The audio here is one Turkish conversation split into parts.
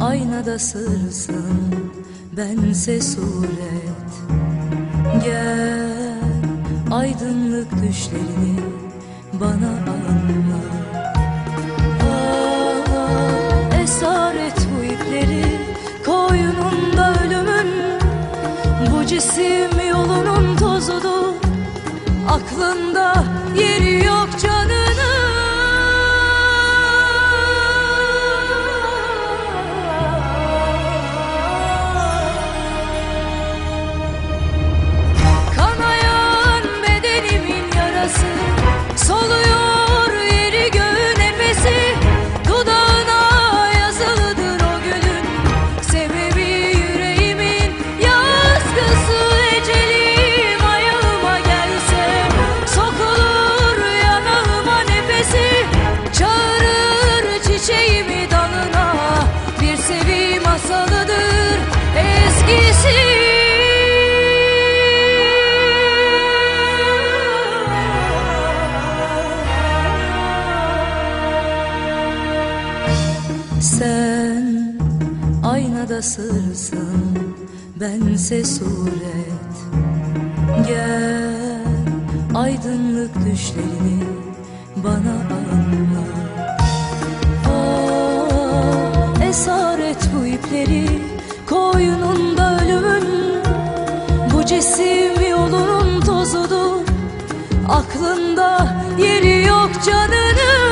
Aynada sırsın bense suret. Gel aydınlık düşlerini bana anlat Ah, Esaret bu ipleri koynunda ölümün Bu cisim yolunun tozudur. Aklında yeri aynada sırsın bense suret. Gel aydınlık düşlerini bana anlat Ah, Esaret bu ipleri koynunda ölümün Bu cisim yolunun tozudur. Aklında yeri yok canının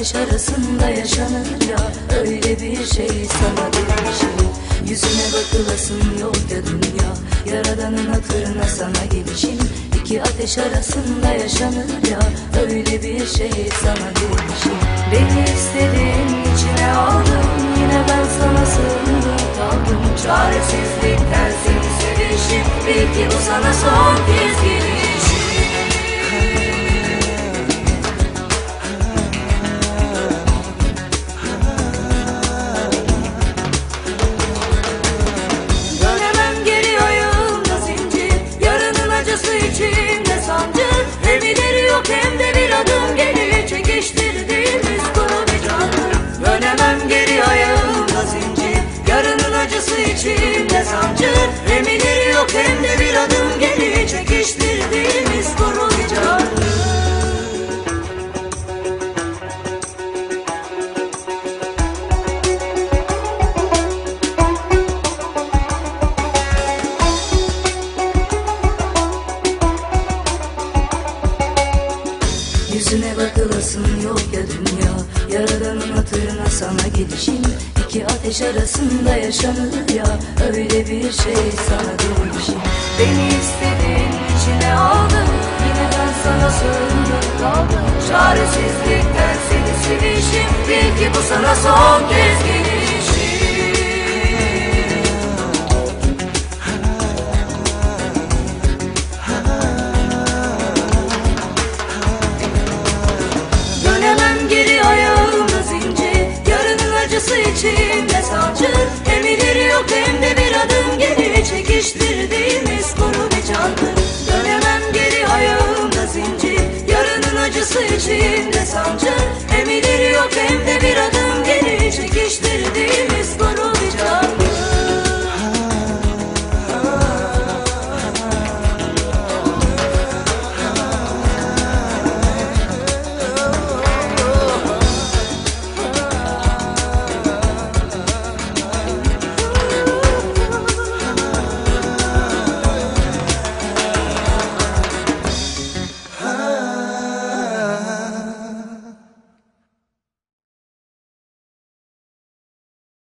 ateş arasında yaşanır ya. Öyle bir şey sana demişim Yüzüne bakılasın yok ya dünya. Yaradanın hatırına sana gelişim. İki ateş arasında yaşanır ya. Öyle bir şey sana demişim Beni istediğin içine aldın. Yine ben sana sığındım kaldım. Çaresizlikten seni sevişim. Belki bu sana son kez gelişim Yüzüne bakılasın yok ya dünya. Yaradanın hatırına sana gidişim. İki ateş arasında yaşanır ya. Öyle bir şey sana değişim Beni istediğin içine aldın. Yine ben sana sığındım kaldım. Çaresizlikten seni sevişim. Bil ki bu sana son kez gelişim sancı Emilir yok hem de bir